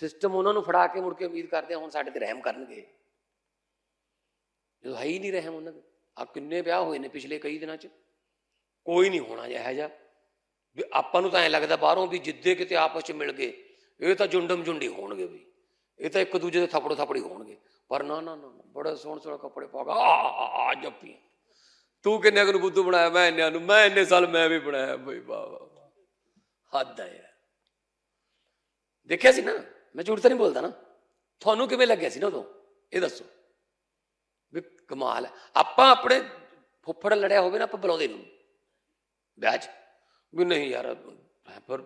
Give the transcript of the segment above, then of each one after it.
System ਉਹਨਾਂ ਨੂੰ ਫੜਾ ਕੇ ਮੁੜ ਕੇ ਉਮੀਦ ਕਰਦੇ ਹੁਣ ਸਾਡੇ ਤੇ ਰਹਿਮ ਕਰਨਗੇ। ਜਦੋਂ ਹੈ ਹੀ ਨਹੀਂ ਰਹਿਮ ਉਹਨਾਂ ਦੇ। ਆ ਕਿੰਨੇ ਵਿਆਹ ਹੋਏ ਨੇ ਪਿਛਲੇ ਕਈ ਦਿਨਾਂ 'ਚ। ਕੋਈ ਨਹੀਂ ਹੋਣਾ ਜਿਹਾ ਜਿਹਾ। ਵੀ ਆਪਾਂ ਨੂੰ ਤਾਂ ਐ ਲੱਗਦਾ ਬਾਹਰੋਂ ਵੀ ਜਿੱਦੇ ਕਿਤੇ ਆਪਸ 'ਚ ਮਿਲ ਗਏ ਇਹ ਤਾਂ ਜੁੰਡਮ ਜੁੰਡੀ ਹੋਣਗੇ ਵੀ ਇਹ ਤਾਂ ਇੱਕ ਦੂਜੇ ਦੇ ਥੱਪੜੋ ਥੱਪੜੀ ਹੋਣਗੇ। ਪਰ ਨਾ ਨਾ ਨਾ ਨਾ, ਬੜੇ ਸੋਹਣੇ ਸੋਹਣੇ ਕੱਪੜੇ ਪਾ ਕੇ ਆ ਆ ਜੱਪੀ ਤੂੰ ਕਿੰਨੇ ਕੁ ਨੂੰ ਬੁੱਧੂ ਬਣਾਇਆ? ਮੈਂ ਇੰਨਿਆਂ ਨੂੰ। ਮੈਂ ਇੰਨੇ ਸਾਲ ਮੈਂ ਵੀ ਬਣਾਇਆ ਬਈ ਵਾਹ ਵਾਹ। ਹੱਦ ਆ ਯਾਰ। ਦੇਖਿਆ ਸੀ ਨਾ? ਮੈਂ ਝੂਠ ਤਾਂ ਨਹੀਂ ਬੋਲਦਾ ਨਾ। ਤੁਹਾਨੂੰ ਕਿਵੇਂ ਲੱਗਿਆ ਸੀ ਨਾ ਉਦੋਂ? ਇਹ ਦੱਸੋ। ਵੀ ਕਮਾਲ ਹੈ। ਆਪਾਂ ਆਪਣੇ ਫੁੱਫੜ ਲੜਿਆ ਹੋਵੇ ਨਾ, ਆਪਾਂ ਬੁਲਾਉਂਦੇ ਨੂੰ। ਵਿਆਹ 'ਚ ਵੀ ਨਹੀਂ ਯਾਰ ਪਰ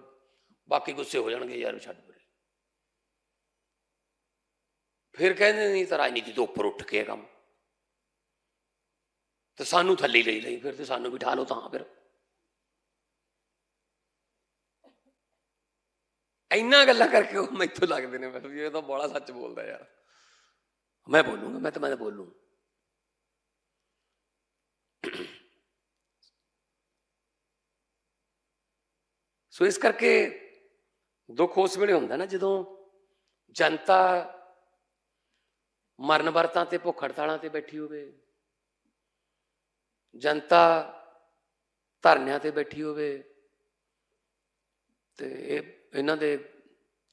ਬਾਕੀ ਗੁੱਸੇ ਹੋ ਜਾਣਗੇ ਯਾਰ, ਛੱਡ ਪਰੇ। ਫਿਰ ਕਹਿੰਦੇ ਨਹੀਂ ਤਾਂ ਰਾਜਨੀਤੀ ਤੋਂ ਉੱਪਰ ਉੱਠ ਕੇ ਕੰਮ। ਤੇ ਸਾਨੂੰ ਥੱਲੇ ਲਈ ਲਈ, ਫਿਰ ਤੇ ਸਾਨੂੰ ਬਿਠਾ ਲਓ ਤਾਂ ਫਿਰ। ਇੰਨਾ ਗੱਲਾਂ ਕਰਕੇ ਉਹ ਮੈਥੋਂ ਲੱਗਦੇ ਨੇ ਮੈਂ ਵੀ ਇਹ ਤਾਂ ਬੜਾ ਸੱਚ ਬੋਲਦਾ ਯਾਰ। ਮੈਂ ਬੋਲੂੰਗਾ, ਮੈਂ ਤਾਂ ਮੈਂ ਤਾਂ ਬੋਲੂੰ। ਸੋ ਇਸ ਕਰਕੇ ਦੁੱਖ ਉਸ ਵੇਲੇ ਹੁੰਦਾ ਨਾ ਜਦੋਂ ਜਨਤਾ ਮਰਨ ਵਰਤਾਂ ਤੇ, ਭੁੱਖ ਹੜਤਾਲਾਂ ਤੇ ਬੈਠੀ ਹੋਵੇ। ਜਨਤਾ ਧਰਨਿਆਂ ਤੇ ਬੈਠੀ ਹੋਵੇ। ਤੇ ਇਹ, ਇਹਨਾਂ ਦੇ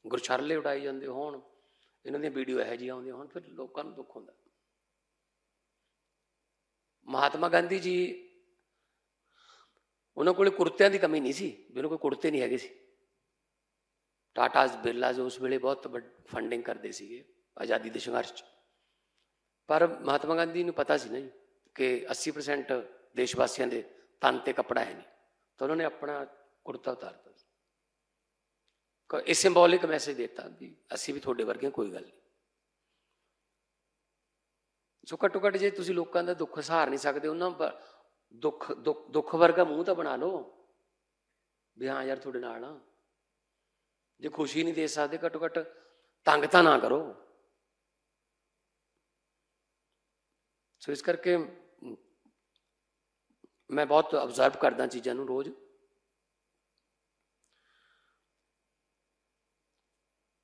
ਗੁਰਛਰਲੇ ਉਡਾਈ ਜਾਂਦੇ ਹੋਣ, ਇਹਨਾਂ ਦੀਆਂ ਵੀਡੀਓ ਇਹੋ ਜਿਹੀਆਂ ਆਉਂਦੀਆਂ ਹੋਣ, ਫਿਰ ਲੋਕਾਂ ਨੂੰ ਦੁੱਖ ਹੁੰਦਾ। ਮਹਾਤਮਾ ਗਾਂਧੀ ਜੀ ਉਹਨਾਂ ਕੋਲੇ ਕੁੜਤਿਆਂ ਦੀ ਕਮੀ ਨਹੀਂ ਸੀ ਜਿਹਨਾਂ ਕੋਲ ਕੁੜਤੇ ਨਹੀਂ ਹੈਗੇ ਸੀ। ਟਾਟਾਸ ਬਿਰਲਾਜ਼ ਉਸ ਵੇਲੇ ਬਹੁਤ ਫੰਡਿੰਗ ਕਰਦੇ ਸੀਗੇ ਆਜ਼ਾਦੀ ਦੇ ਸੰਘਰਸ਼ 'ਚ। ਪਰ ਮਹਾਤਮਾ ਗਾਂਧੀ ਨੂੰ ਪਤਾ ਸੀ ਨਾ ਜੀ ਕਿ 80% ਦੇਸ਼ ਵਾਸੀਆਂ ਦੇ ਤਨ ਤੇ ਕੱਪੜਾ ਹੈ ਨਹੀਂ, ਤਾਂ ਉਹਨਾਂ ਨੇ ਆਪਣਾ ਕੁੜਤਾ ਉਤਾਰਤਾ। ਸੀ ਇਹ ਸਿੰਬੋਲਿਕ ਮੈਸੇਜ ਦਿੱਤਾ ਵੀ ਅਸੀਂ ਵੀ ਤੁਹਾਡੇ ਵਰਗੇ ਹਾਂ, ਕੋਈ ਗੱਲ ਨਹੀਂ। ਸੋ ਘੱਟੋ ਘੱਟ ਜੇ ਤੁਸੀਂ ਲੋਕਾਂ ਦਾ ਦੁੱਖ ਸਹਾਰ ਨਹੀਂ ਸਕਦੇ ਉਹਨਾਂ ਬ- ਦੁੱਖ ਦੁੱਖ ਦੁੱਖ ਵਰਗਾ ਮੂੰਹ ਤਾਂ ਬਣਾ ਲਓ ਵੀ ਹਾਂ ਯਾਰ ਤੁਹਾਡੇ ਨਾਲ ਆ। ਜੇ ਖੁਸ਼ੀ ਨਹੀਂ ਦੇ ਸਕਦੇ ਘੱਟੋ ਘੱਟ ਤੰਗ ਤਾਂ ਨਾ ਕਰੋ। ਸੋ ਇਸ ਕਰਕੇ ਮੈਂ ਬਹੁਤ ਅਬਜ਼ਰਵ ਕਰਦਾ ਚੀਜ਼ਾਂ ਨੂੰ ਰੋਜ਼।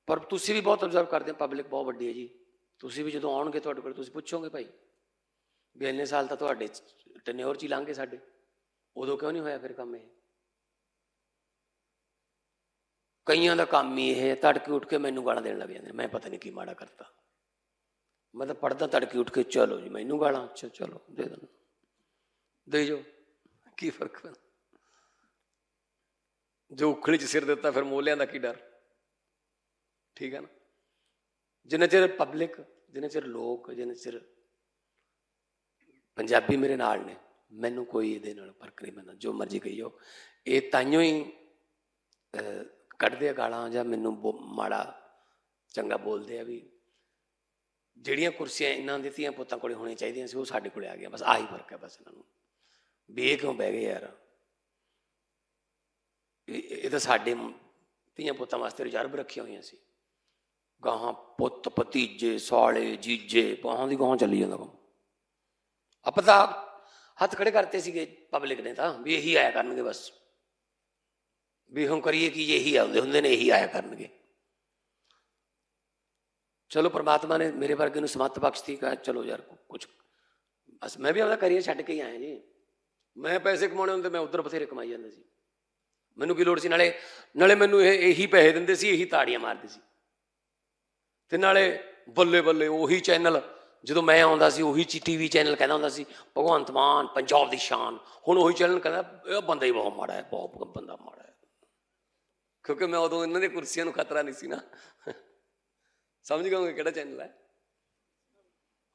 ਪਰ ਤੁਸੀਂ ਵੀ ਬਹੁਤ ਅਬਜ਼ਰਵ ਕਰਦੇ ਹੋ ਪਬਲਿਕ ਬਹੁਤ ਵੱਡੀ ਹੈ ਜੀ। ਤੁਸੀਂ ਵੀ ਜਦੋਂ ਆਉਣਗੇ ਤੁਹਾਡੇ ਕੋਲ, ਤੁਸੀਂ ਪੁੱਛੋਗੇ ਭਾਈ ਵੀ ਇੰਨੇ ਸਾਲ ਤਾਂ ਤੁਹਾਡੇ ਟਨਿਓਰ ਚ ਹੀ ਲੰਘੇ ਸਾਡੇ। ਉਦੋਂ ਕਿਉਂ ਨਹੀਂ ਹੋਇਆ ਫਿਰ ਕੰਮ ਇਹ? ਕਈਆਂ ਦਾ ਕੰਮ ਹੀ ਇਹ ਤੜਕੇ ਉੱਠ ਕੇ ਮੈਨੂੰ ਗਾਲਾਂ ਦੇਣ ਲੱਗ ਜਾਂਦੇ ਮੈਂ ਪਤਾ ਨਹੀਂ ਕੀ ਮਾੜਾ ਕਰਤਾ। ਮੈਂ ਤਾਂ ਪੜਦਾ ਤੜਕੇ ਉੱਠ ਕੇ, ਚਲੋ ਜੀ, ਮੈਨੂੰ ਗਾਲਾਂ ਅੱਛਾ ਚਲੋ, ਦੇ ਦੋ ਦੇ ਜੋ। ਕੀ ਫ਼ਰਕ ਪੈਂਦਾ? ਜੋ ਉਖਲੀ ਚ ਸਿਰ ਦਿੱਤਾ, ਫਿਰ ਮੋਲਿਆਂ ਦਾ ਕੀ ਡਰ? ਠੀਕ ਹੈ ਨਾ? ਜਿੰਨਾ ਚਿਰ ਪਬਲਿਕ ਜਿੰਨਾ ਚਿਰ ਲੋਕ, ਜਿੰਨਾ ਚਿਰ ਪੰਜਾਬੀ ਮੇਰੇ ਨਾਲ ਨੇ, ਮੈਨੂੰ ਕੋਈ ਇਹਦੇ ਨਾਲ ਫ਼ਰਕ ਨਹੀਂ ਪੈਂਦਾ, ਜੋ ਮਰਜ਼ੀ ਕਹੀਓ ਇਹ ਤਾਈਓ ਹੀ ਕੱਢਦੇ ਆ ਗਾਲਾਂ ਜਾਂ ਮੈਨੂੰ ਬੋ- ਮਾੜਾ ਚੰਗਾ ਬੋਲਦੇ ਆ ਵੀ ਜਿਹੜੀਆਂ ਕੁਰਸੀਆਂ ਇਹਨਾਂ ਦੇ ਧੀਆਂ ਪੁੱਤਾਂ ਕੋਲੇ ਹੋਣੀਆਂ ਚਾਹੀਦੀਆਂ ਸੀ, ਉਹ ਸਾਡੇ ਕੋਲੇ ਆ ਗਿਆ ਬਸ ਆਹੀ ਫ਼ਰਕ ਹੈ ਬਸ ਇਹਨਾਂ ਨੂੰ। ਵੀ ਇਹ ਕਿਉਂ ਬਹਿ ਗਏ ਯਾਰ? ਇਹ ਤਾਂ ਸਾਡੇ ਧੀਆਂ ਪੁੱਤਾਂ ਵਾਸਤੇ ਰਿਜ਼ਰਵ ਰੱਖੀਆਂ ਹੋਈਆਂ ਸੀ। ਗਾਹਾਂ ਪੁੱਤ ਭਤੀਜੇ, ਸਾਲੇ, ਜੀਜੇ ਗਾਹਾਂ ਦੀ ਗਾਹਾਂ ਚੱਲੀ ਜਾਂਦਾ ਕੰਮ। ਆਪਾਂ ਤਾਂ ਹੱਥ ਖੜੇ ਕਰਤੇ ਸੀਗੇ ਪਬਲਿਕ ਨੇ ਤਾਂ, ਵੀ ਇਹੀ ਆਇਆ ਕਰਨਗੇ ਬਸ। ਵੀ ਹੁਣ ਕਰੀਏ ਕਿ, ਇਹੀ ਆਉਂਦੇ ਹੁੰਦੇ ਨੇ, ਇਹੀ ਆਇਆ ਕਰਨਗੇ। ਚਲੋ ਪ੍ਰਮਾਤਮਾ ਨੇ ਮੇਰੇ ਵਰਗੇ ਨੂੰ ਸਮੱਤ ਬਖਸ਼ਤੀ ਕਹਾ ਚਲੋ ਯਾਰ ਕੁਝ ਬਸ ਮੈਂ ਵੀ ਆਪਣਾ ਕਰੀਅਰ ਛੱਡ ਕੇ ਹੀ ਆਇਆ ਜੀ। ਮੈਂ ਪੈਸੇ ਕਮਾਉਣੇ ਹੁੰਦੇ, ਮੈਂ ਉਧਰ ਬਥੇਰੇ ਕਮਾਈ ਜਾਂਦਾ ਸੀ। ਮੈਨੂੰ ਕੀ ਲੋੜ ਸੀ, ਨਾਲੇ ਨਾਲੇ ਮੈਨੂੰ ਇਹ, ਇਹੀ ਪੈਸੇ ਦਿੰਦੇ ਸੀ, ਇਹੀ ਤਾੜੀਆਂ ਮਾਰਦੇ ਸੀ। ਤੇ ਨਾਲੇ ਬੱਲੇ ਬੱਲੇ ਉਹੀ ਚੈਨਲ, ਜਦੋਂ ਮੈਂ ਆਉਂਦਾ ਸੀ, ਉਹੀ ਚੀ ਟੀਵੀ ਚੈਨਲ ਕਹਿੰਦਾ ਹੁੰਦਾ ਸੀ, ਭਗਵੰਤ ਮਾਨ, ਪੰਜਾਬ ਦੀ ਸ਼ਾਨ। ਹੁਣ ਉਹੀ ਚੈਨਲ ਕਹਿੰਦਾ, ਇਹ ਬੰਦਾ ਹੀ ਬਹੁਤ ਮਾੜਾ ਹੈ, ਬਹੁਤ ਬੰਦਾ ਮਾੜਾ ਹੈ। ਕਿਉਂਕਿ ਮੈਂ ਉਦੋਂ ਇਹਨਾਂ ਦੀ ਕੁਰਸੀਆਂ ਨੂੰ ਖਤਰਾ ਨਹੀਂ ਸੀ ਨਾ। ਸਮਝ ਗਏ ਕਿਹੜਾ ਚੈਨਲ ਹੈ?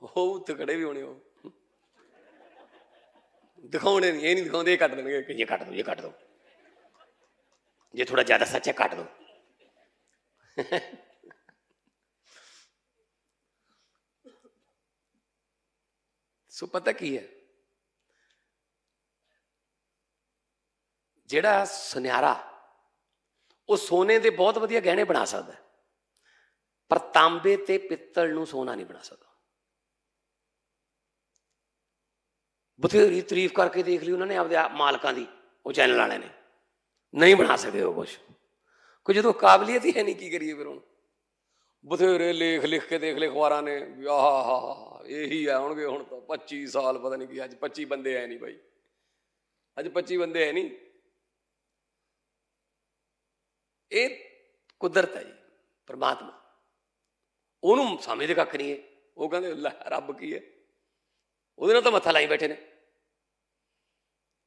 ਉਹ ਤਕੜੇ ਵੀ ਹੋਣੇ ਉਹ। ਦਿਖਾਉਣੇ ਨਹੀਂ, ਇਹ ਨਹੀਂ ਦਿਖਾਉਂਦੇ, ਇਹ ਕੱਟ ਦੇਣਗੇ ਕਿ ਇਹ ਕੱਟ ਦੋ, ਇਹ ਕੱਟ ਦੋ। ਜੇ ਥੋੜਾ ਜ਼ਿਆਦਾ ਸੱਚ ਹੈ, ਕੱਟ ਦੋ। ਸੋ ਪਤਾ ਕੀ ਹੈ? ਜਿਹੜਾ ਸੁਨਿਆਰਾ, ਉਹ ਸੋਨੇ ਦੇ ਬਹੁਤ ਵਧੀਆ ਗਹਿਣੇ ਬਣਾ ਸਕਦਾ ਪਰ ਤਾਂਬੇ ਤੇ ਪਿੱਤਲ ਨੂੰ ਸੋਨਾ ਨਹੀਂ ਬਣਾ ਸਕਦਾ। ਬਥੇਰੀ ਤਾਰੀਫ ਕਰਕੇ ਦੇਖ ਲਈ ਉਹਨਾਂ ਨੇ ਆਪਦੇ ਮਾਲਕਾਂ ਦੀ, ਉਹ ਚੈਨਲ ਵਾਲਿਆਂ ਨੇ। ਨਹੀਂ ਬਣਾ ਸਕਦੇ ਉਹ ਕੁਝ ਕੋਈ ਜਦੋਂ ਕਾਬਲੀਅਤ ਹੀ ਹੈ ਨਹੀਂ, ਕੀ ਕਰੀਏ ਫਿਰ ਹੁਣ? ਬਥੇਰੇ ਲੇਖ ਲਿਖ ਕੇ ਦੇਖ ਲਏ ਅਖਬਾਰਾਂ ਨੇ ਵੀ ਆਹ ਇਹੀ ਆਉਣਗੇ ਹੁਣ ਤਾਂ 25 ਸਾਲ ਪਤਾ ਨਹੀਂ ਕੀ ਅੱਜ 25 ਬੰਦੇ ਐ ਨਹੀਂ ਬਾਈ। ਅੱਜ 25 ਬੰਦੇ ਐ ਨਹੀਂ ਇਹ ਕੁਦਰਤ ਹੈ ਜੀ ਪਰਮਾਤਮਾ। ਉਹਨੂੰ ਸਮਝਦੇ ਕੱਖ ਨਹੀਂ ਹੈ। ਉਹ ਕਹਿੰਦੇ ਲੈ ਰੱਬ ਕੀ ਹੈ? ਉਹਦੇ ਨਾਲ ਤਾਂ ਮੱਥਾ ਲਾਈ ਬੈਠੇ ਨੇ।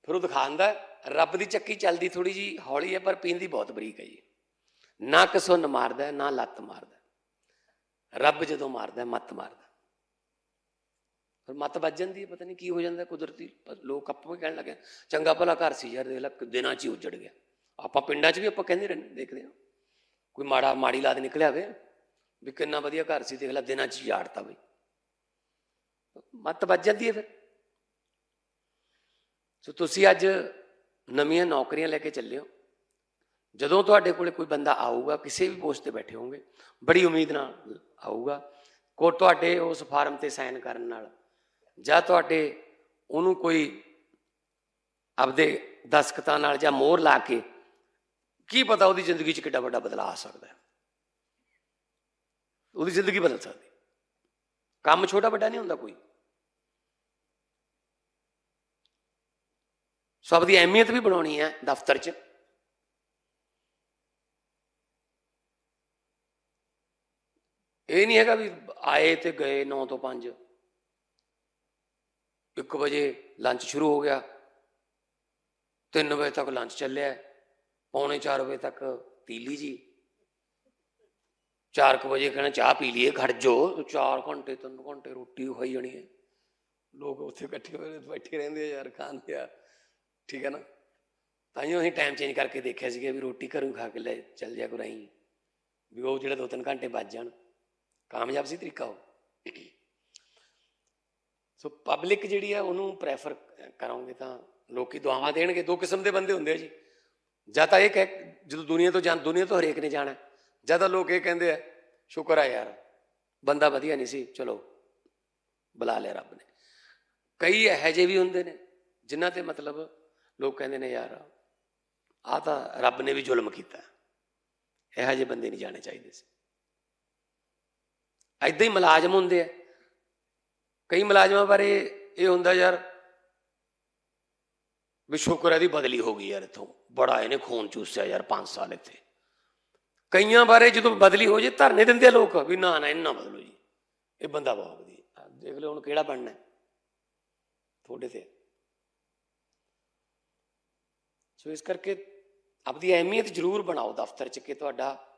ਫਿਰ ਉਹ ਦਿਖਾਉਂਦਾ ਹੈ, ਰੱਬ ਦੀ ਚੱਕੀ ਚੱਲਦੀ ਥੋੜੀ ਜੀ ਹੌਲੀ ਹੈ ਪਰ ਪੀਂਦੀ ਬਹੁਤ ਬਰੀਕ ਹੈ ਜੀ। ਨਾ ਕਸੁੰਨ ਮਾਰਦਾ ਨਾ ਲੱਤ ਮਾਰਦਾ। ਰੱਬ ਜਦੋਂ ਮਾਰਦਾ, ਮੱਤ ਮਾਰਦਾ। ਹੈ। ਫਿਰ ਮੱਤ ਵੱਜ ਜਾਂਦੀ ਹੈ, ਪਤਾ ਨਹੀਂ ਕੀ ਹੋ ਜਾਂਦਾ, ਕੁਦਰਤੀ ਲੋਕ ਆਪਾਂ ਵੀ ਕਹਿਣ ਲੱਗੇ, ਚੰਗਾ ਭਲਾ ਘਰ ਸੀ ਯਾਰ, ਦੇਖ ਲੈ ਦਿਨਾਂ 'ਚ ਹੀ ਉੱਜੜ ਗਿਆ। ਆਪਾਂ ਪਿੰਡਾਂ 'ਚ ਵੀ ਆਪਾਂ ਕਹਿੰਦੇ ਰਹਿੰਦੇ, ਦੇਖਦੇ ਹਾਂ। ਕੋਈ ਮਾੜਾ, ਮਾੜੀ ਲਾਦ ਨਿਕਲਿਆ ਹੋਵੇ, ਵੀ ਕਿੰਨਾ ਵਧੀਆ ਘਰ ਸੀ, ਦੇਖ ਲੈ, ਦਿਨਾਂ 'ਚ ਹੀ ਜਾੜਤਾ ਬਈ। ਮੱਤ ਵੱਜ ਜਾਂਦੀ ਹੈ ਫਿਰ। ਸੋ ਤੁਸੀਂ ਅੱਜ ਨਵੀਆਂ ਨੌਕਰੀਆਂ ਲੈ ਕੇ ਚੱਲੇ ਹੋ। ਜਦੋਂ ਤੁਹਾਡੇ ਕੋਲੇ ਕੋਈ ਬੰਦਾ ਆਊਗਾ, ਕਿਸੇ ਵੀ ਪੋਸਟ ਤੇ ਬੈਠੇ ਹੋਵੋਗੇ ਬੜੀ ਉਮੀਦ ਨਾਲ ਆਊਗਾ, ਕੋ ਤੁਹਾਡੇ ਉਸ ਫਾਰਮ ਤੇ ਸਾਈਨ ਕਰਨ ਨਾਲ ਜਾਂ ਤੁਹਾਡੇ ਉਹਨੂੰ ਕੋਈ ਆਪਦੇ ਦਸਖਤਾਂ ਨਾਲ ਜਾਂ ਮੋਹਰ ਲਾ ਕੇ, ਕੀ ਪਤਾ ਉਹਦੀ ਜ਼ਿੰਦਗੀ 'ਚ ਕਿੱਡਾ ਵੱਡਾ ਬਦਲਾਅ ਆ ਸਕਦਾ ਹੈ? ਉਹਦੀ ਜ਼ਿੰਦਗੀ ਬਦਲ ਸਕਦੀ ਕੰਮ ਛੋਟਾ ਵੱਡਾ ਨਹੀਂ ਹੁੰਦਾ ਕੋਈ। ਸਭ ਦੀ ਅਹਿਮੀਅਤ ਵੀ ਬਣਾਉਣੀ ਹੈ ਦਫ਼ਤਰ 'ਚ। ਇਹ ਨਹੀਂ ਹੈਗਾ ਵੀ ਆਏ ਤੇ ਗਏ 9 ਤੋਂ 5 1 ਵਜੇ ਲੰਚ ਸ਼ੁਰੂ ਹੋ ਗਿਆ। 3 ਵਜੇ ਤੱਕ ਲੰਚ ਚੱਲਿਆ। ਪੌਣੇ 4 ਵਜੇ ਤੱਕ ਤੀਲੀ ਜੀ। 4 ਵਜੇ ਕਹਿੰਦਾ ਚਾਹ ਪੀ ਲਈਏ, ਖੜ ਜੋ 4 ਘੰਟੇ 3 ਘੰਟੇ ਰੋਟੀ ਖਾਈ ਜਾਣੀ ਹੈ। ਲੋਕ ਉੱਥੇ ਇਕੱਠੇ ਹੋਏ ਬੈਠੇ ਰਹਿੰਦੇ ਆ ਯਾਰ ਖਾਂਦੇ ਆ। ਠੀਕ ਹੈ ਨਾ? ਤਾਂ ਹੀ ਅਸੀਂ ਟਾਈਮ ਚੇਂਜ ਕਰਕੇ ਦੇਖਿਆ ਸੀਗਾ ਵੀ ਰੋਟੀ ਘਰੋਂ ਖਾ ਕੇ ਲੈ ਚੱਲ ਜਾ ਕਰਾਈ ਵੀ ਉਹ ਜਿਹੜੇ ਦੋ ਤਿੰਨ ਘੰਟੇ ਵੱਜ ਜਾਣ। ਕਾਮਯਾਬ ਸੀ ਤਰੀਕਾ ਉਹ। ਸੋ ਪਬਲਿਕ ਜਿਹੜੀ ਹੈ ਉਹਨੂੰ ਪ੍ਰੈਫਰ ਕਰਾਂਗੇ ਤਾਂ ਲੋਕੀ ਦੁਆਵਾਂ ਦੇਣਗੇ। ਦੋ ਕਿਸਮ ਦੇ ਬੰਦੇ ਹੁੰਦੇ ਆ ਜੀ। ਜਾਂ ਤਾਂ ਇਹ ਕਹਿ, ਜਦੋਂ ਦੁਨੀਆ ਤੋਂ ਜਾਂ ਦੁਨੀਆ ਤੋਂ ਹਰੇਕ ਨੇ ਜਾਣਾ ਜਾਂ ਤਾਂ ਲੋਕ ਇਹ ਕਹਿੰਦੇ ਆ, ਸ਼ੁਕਰ ਆ ਯਾਰ, ਬੰਦਾ ਵਧੀਆ ਨਹੀਂ ਸੀ, ਚਲੋ, ਬੁਲਾ ਲਿਆ ਰੱਬ ਨੇ। ਕਈ ਇਹੋ ਜਿਹੇ ਵੀ ਹੁੰਦੇ ਨੇ, ਜਿਨ੍ਹਾਂ ਤੇ ਮਤਲਬ ਲੋਕ ਕਹਿੰਦੇ ਨੇ, ਯਾਰ ਆ ਤਾਂ ਰੱਬ ਨੇ ਵੀ ਜ਼ੁਲਮ ਕੀਤਾ ਇਹੋ ਜਿਹੇ ਬੰਦੇ ਨਹੀਂ ਜਾਣੇ ਚਾਹੀਦੇ ਸੀ। ਐਦਾਂ ਹੀ ਮੁਲਾਜ਼ਮ ਹੁੰਦੇ ਆ। ਕਈ ਮੁਲਾਜ਼ਮਾਂ ਬਾਰੇ ਇਹ ਹੁੰਦਾ ਯਾਰ ਵੀ ਸ਼ੁਕਰ ਹੈ ਦੀ ਬਦਲੀ ਹੋ ਗਈ ਯਾਰ ਇਥੋਂ। ਬੜਾ ਇਹਨੇ ਖੂਨ ਚੂਸਿਆ ਯਾਰ 5 ਸਾਲ ਇੱਥੇ। ਕਈਆਂ ਬਾਰੇ ਜਦੋਂ ਬਦਲੀ ਹੋ ਜੇ ਧਰਨੇ ਦਿੰਦੇ ਆ ਲੋਕ ਵੀ ਨਾ ਨਾ, ਇੰਨਾ ਬਦਲੋ ਜੀ। ਇਹ ਬੰਦਾ ਬਹੁਤ ਵਧੀਆ। ਦੇਖ ਲਓ ਹੁਣ ਕਿਹੜਾ ਬਣਨਾ ਹੈ। ਤੁਹਾਡੇ ਤੇ। ਸੋ ਇਸ ਕਰਕੇ ਆਪਦੀ ਅਹਿਮੀਅਤ ਜ਼ਰੂਰ ਬਣਾਓ ਦਫ਼ਤਰ 'ਚ ਕਿ ਤੁਹਾਡਾ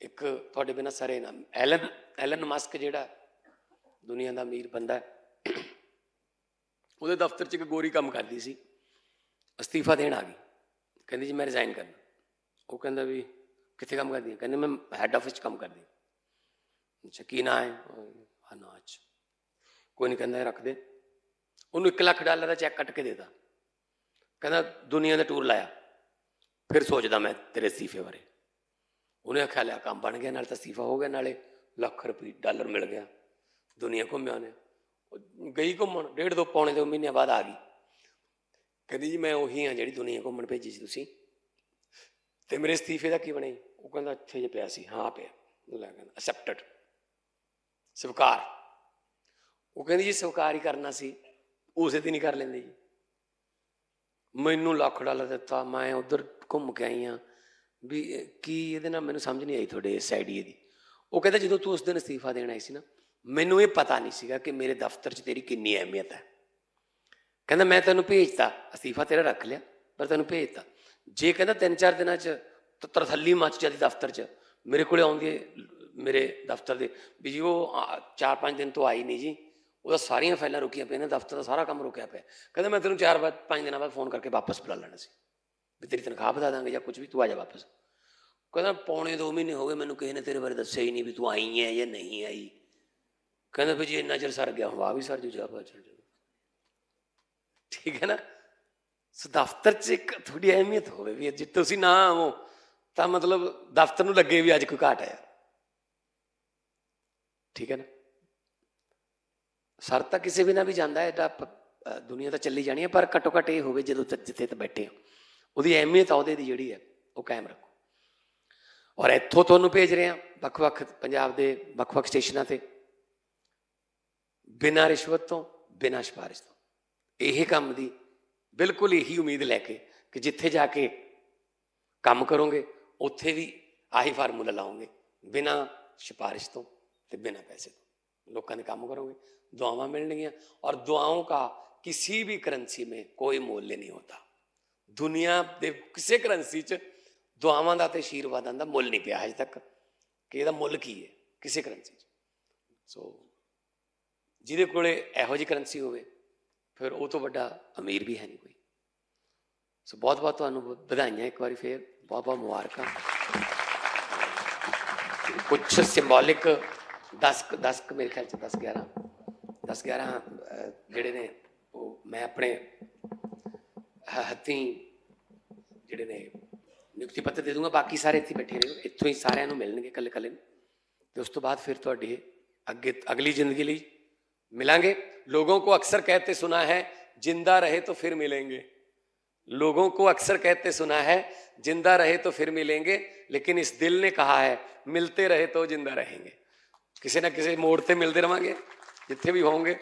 ਇੱਕ ਤੁਹਾਡੇ ਬਿਨਾ ਸਰੇ ਨਾ। ਐਲਨ ਐਲਨ ਮਸਕ ਜਿਹੜਾ ਦੁਨੀਆ ਦਾ ਅਮੀਰ ਬੰਦਾ ਉਹਦੇ ਦਫ਼ਤਰ 'ਚ ਇੱਕ ਗੋਰੀ ਕੰਮ ਕਰਦੀ ਸੀ। ਅਸਤੀਫਾ ਦੇਣ ਆ ਗਈ। ਕਹਿੰਦੀ ਜੀ ਮੈਂ ਰਿਜ਼ਾਈਨ ਕਰਨਾ। ਉਹ ਕਹਿੰਦਾ ਵੀ ਕਿੱਥੇ ਕੰਮ ਕਰਦੀ ਹੈ? ਕਹਿੰਦੇ ਮੈਂ ਹੈੱਡ ਆਫਿਸ 'ਚ ਕੰਮ ਕਰਦੀ। ਅੱਛਾ, ਕੀ ਨਾਂ ਹੈ? ਅਨਾਜ। ਕੋਈ ਨਹੀਂ ਕਹਿੰਦਾ ਇਹ ਰੱਖ ਦੇ। ਉਹਨੂੰ 1 ਲੱਖ ਡਾਲਰ ਦਾ ਚੈੱਕ ਕੱਟ ਕੇ ਦੇਤਾ ਕਹਿੰਦਾ ਦੁਨੀਆ ਦਾ ਟੂਰ ਲਾਇਆ। ਫਿਰ ਸੋਚਦਾ ਮੈਂ ਤੇਰੇ ਅਸਤੀਫੇ ਬਾਰੇ। ਉਹਨੇ ਆਖਿਆ ਲਿਆ ਕੰਮ ਬਣ ਗਿਆ, ਨਾਲ ਤਾਂ ਅਸਤੀਫਾ ਹੋ ਗਿਆ, ਨਾਲੇ ਲੱਖ ਰੁਪਏ ਡਾਲਰ ਮਿਲ ਗਿਆ। ਦੁਨੀਆ ਘੁੰਮਿਆ ਉਹਨੇ। ਗਈ ਘੁੰਮਣ, ਡੇਢ ਦੋ ਪੌਣੇ ਦੋ ਮਹੀਨੇ ਬਾਅਦ ਆ ਗਈ। ਕਹਿੰਦੀ ਜੀ, ਮੈਂ ਉਹੀ ਹਾਂ ਜਿਹੜੀ ਦੁਨੀਆ ਘੁੰਮਣ ਭੇਜੀ ਸੀ ਤੁਸੀਂ। ਤੇ ਮੇਰੇ ਅਸਤੀਫੇ ਦਾ ਕੀ ਬਣੇ? ਉਹ ਕਹਿੰਦਾ, ਇੱਥੇ ਜੇ ਪਿਆ ਸੀ। ਹਾਂ, ਪਿਆ। ਲੈ ਕਹਿੰਦਾ ਅਸੈਪਟਡ ਸਵੀਕਾਰ। ਉਹ ਕਹਿੰਦੀ ਜੀ, ਸਵੀਕਾਰ ਹੀ ਕਰਨਾ ਸੀ। ਉਸੇ ਦਿਨ ਹੀ ਕਰ ਲੈਂਦੇ ਜੀ। ਮੈਨੂੰ ਲੱਖ ਡਾਲਰ ਦਿੱਤਾ। ਮੈਂ ਉਧਰ ਘੁੰਮ ਕੇ ਆਈ ਆ ਵੀ ਕੀ ਇਹਦੇ ਨਾਲ ਮੈਨੂੰ ਸਮਝ ਨਹੀਂ ਆਈ ਤੁਹਾਡੇ ਇਸ ਆਈਡੀਏ ਦੀ। ਉਹ ਕਹਿੰਦਾ ਜਦੋਂ ਤੂੰ ਉਸ ਦਿਨ ਅਸਤੀਫਾ ਦੇਣ ਆਈ ਸੀ ਨਾ ਮੈਨੂੰ ਇਹ ਪਤਾ ਨਹੀਂ ਸੀਗਾ ਕਿ ਮੇਰੇ ਦਫ਼ਤਰ 'ਚ ਤੇਰੀ ਕਿੰਨੀ ਅਹਿਮੀਅਤ ਹੈ। ਕਹਿੰਦਾ ਮੈਂ ਤੈਨੂੰ ਭੇਜਤਾ ਅਸਤੀਫਾ ਤੇਰਾ ਰੱਖ ਲਿਆ ਪਰ ਤੈਨੂੰ ਭੇਜਤਾ। ਜੇ ਕਹਿੰਦਾ ਤਿੰਨ ਚਾਰ ਦਿਨਾਂ 'ਚ ਤਰਥੱਲੀ ਮੱਚ ਜਾਂਦੀ ਦਫ਼ਤਰ 'ਚ ਮੇਰੇ ਕੋਲੇ ਆਉਂਦੀ ਹੈ, ਮੇਰੇ ਦਫ਼ਤਰ ਦੇ ਵੀ ਜੀ ਉਹ ਚਾਰ ਪੰਜ ਦਿਨ ਤੋਂ ਆਈ ਨਹੀਂ ਜੀ। ਉਹਦਾ ਸਾਰੀਆਂ ਫਾਈਲਾਂ ਰੁਕੀਆਂ ਪਈਆਂ ਨੇ ਦਫ਼ਤਰ ਦਾ ਸਾਰਾ ਕੰਮ ਰੁਕਿਆ ਪਿਆ। ਕਹਿੰਦਾ ਮੈਂ ਤੈਨੂੰ ਚਾਰ ਪੰਜ ਦਿਨਾਂ ਬਾਅਦ ਫੋਨ ਕਰਕੇ ਵਾਪਸ ਬੁਲਾ ਲੈਣਾ ਸੀ। ਵੀ ਤੇਰੀ ਤਨਖਾਹ ਵਧਾ ਦਾਂਗੇ ਜਾਂ ਕੁਝ ਵੀ, ਤੂੰ ਆ ਜਾ ਵਾਪਸ। ਕਹਿੰਦਾ ਪੌਣੇ 2 ਮਹੀਨੇ ਹੋ ਗਏ, ਮੈਨੂੰ ਕਿਸੇ ਨੇ ਤੇਰੇ ਬਾਰੇ ਦੱਸਿਆ ਹੀ ਨਹੀਂ ਵੀ ਤੂੰ ਆਈ ਹੈ ਜਾਂ ਨਹੀਂ ਆਈ। ਕਹਿੰਦਾ ਵੀ ਜੀ ਇੰਨਾ ਚਿਰ ਸਰ ਗਿਆ, ਹੁਣ ਆ ਵੀ ਸਰ ਜੂ, ਜਾ ਪਾ ਚੱਲ ਜਾ ਠੀਕ ਹੈ ਨਾ? ਸੋ ਦਫ਼ਤਰ 'ਚ ਇੱਕ ਥੋੜੀ ਅਹਿਮੀਅਤ ਹੋਵੇ ਵੀ ਜੇ ਤੁਸੀਂ ਨਾ ਆਵੋ, ਤਾਂ ਮਤਲਬ ਦਫ਼ਤਰ ਨੂੰ ਲੱਗੇ ਵੀ ਅੱਜ ਕੋਈ ਘਾਟ ਹੈ ਠੀਕ ਹੈ ਨਾ? ਸਰ ਤਾਂ ਕਿਸੇ ਵੀ ਨਾ ਵੀ ਜਾਂਦਾ ਹੈ ਤਾਂ ਦੁਨੀਆ ਤਾਂ ਚੱਲੀ ਜਾਣੀ ਹੈ, ਪਰ ਘੱਟੋ ਘੱਟ ਇਹ ਹੋਵੇ ਜਦੋਂ ਜਿੱਥੇ ਤੇ ਬੈਠੇ ਹੋ। ਉਹਦੀ ਅਹਿਮੀਅਤ ਉਹਦੇ ਦੀ ਜਿਹੜੀ ਹੈ, ਉਹ ਕਾਇਮ ਰੱਖੋ। ਔਰ ਇੱਥੋਂ ਤੁਹਾਨੂੰ ਭੇਜ ਰਹੇ ਹਾਂ ਵੱਖ-ਵੱਖ ਪੰਜਾਬ ਦੇ ਵੱਖ-ਵੱਖ ਸਟੇਸ਼ਨਾਂ ਤੇ। ਬਿਨਾਂ ਰਿਸ਼ਵਤ ਤੋਂ, ਬਿਨਾਂ ਸਿਫਾਰਿਸ਼ ਤੋਂ। ਇਹ ਕੰਮ ਦੀ ਬਿਲਕੁਲ ਇਹੀ ਉਮੀਦ ਲੈ ਕੇ ਕਿ ਜਿੱਥੇ ਜਾ ਕੇ ਕੰਮ ਕਰੋਗੇ, ਉੱਥੇ ਵੀ ਆਹੀ ਫਾਰਮੂਲਾ ਲਾਓਗੇ। ਬਿਨਾਂ ਸਿਫਾਰਿਸ਼ ਤੋਂ ਤੇ ਬਿਨਾਂ ਪੈਸੇ ਤੋਂ। ਲੋਕਾਂ ਦੇ ਕੰਮ ਕਰੋਗੇ, ਦੁਆਵਾਂ ਮਿਲਣਗੀਆਂ। ਔਰ ਦੁਆਓਂ ਦਾ ਕਿਸੇ ਵੀ ਕਰੰਸੀ में ਕੋਈ ਮੁੱਲ ਨਹੀਂ होता ਦੁਨੀਆ ਦੇ ਕਿਸੇ ਕਰੰਸੀ 'ਚ ਦੁਆਵਾਂ ਦਾ ਤੇ ਆਸ਼ੀਰਵਾਦਾਂ ਦਾ ਮੁੱਲ ਨਹੀਂ ਪਿਆ ਅਜੇ ਤੱਕ, ਕਿ ਇਹਦਾ ਮੁੱਲ ਕੀ ਹੈ ਕਿਸੇ ਕਰੰਸੀ 'ਚ। ਸੋ ਜਿਹਦੇ ਕੋਲੇ ਇਹੋ ਜਿਹੀ ਕਰੰਸੀ ਹੋਵੇ, ਫਿਰ ਉਹ ਤੋਂ ਵੱਡਾ ਅਮੀਰ ਵੀ ਹੈ ਨਹੀਂ ਕੋਈ। ਸੋ ਬਹੁਤ ਬਹੁਤ ਤੁਹਾਨੂੰ ਵਧਾਈਆਂ ਇੱਕ ਵਾਰੀ ਫੇਰ, ਬਹੁਤ ਬਹੁਤ ਮੁਬਾਰਕਾਂ। ਕੁਝ ਸਿੰਬੋਲਿਕ 10 10 ਕੁ ਮੇਰੇ ਖਿਆਲ ਚ 10 11 10 11 ਜਿਹੜੇ ਨੇ, ਉਹ ਮੈਂ ਆਪਣੇ ਹੱਥੀਂ ਜਿਹੜੇ ਨੇ ਨਿਯੁਕਤੀ ਪੱਤਰ ਦੇ ਦੂੰਗਾ ਬਾਕੀ ਸਾਰੇ ਇੱਥੇ ਬੈਠੇ ਨੇ ਇੱਥੋਂ ਹੀ ਸਾਰਿਆਂ ਨੂੰ ਮਿਲਣਗੇ ਇਕੱਲੇ ਇਕੱਲੇ ਨੂੰ ਤੇ ਉਸ ਤੋਂ ਬਾਅਦ ਫਿਰ ਤੁਹਾਡੇ ਅੱਗੇ ਅਗਲੀ ਜ਼ਿੰਦਗੀ ਲਈ ਮਿਲਾਂਗੇ ਲੋਗों को अक्सर कहते सुना है जिंदा रहे तो फिर मिलेंगे लोगों को अक्सर कहते सुना है जिंदा रहे तो फिर मिलेंगे लेकिन इस दिल ने कहा है मिलते रहे तो जिंदा रहेंगे ਕਿਸੇ ਨਾ ਕਿਸੇ ਮੋੜ ਤੇ ਮਿਲਦੇ ਰਵਾਂਗੇ ਜਿੱਥੇ ਵੀ ਹੋਵੋਗੇ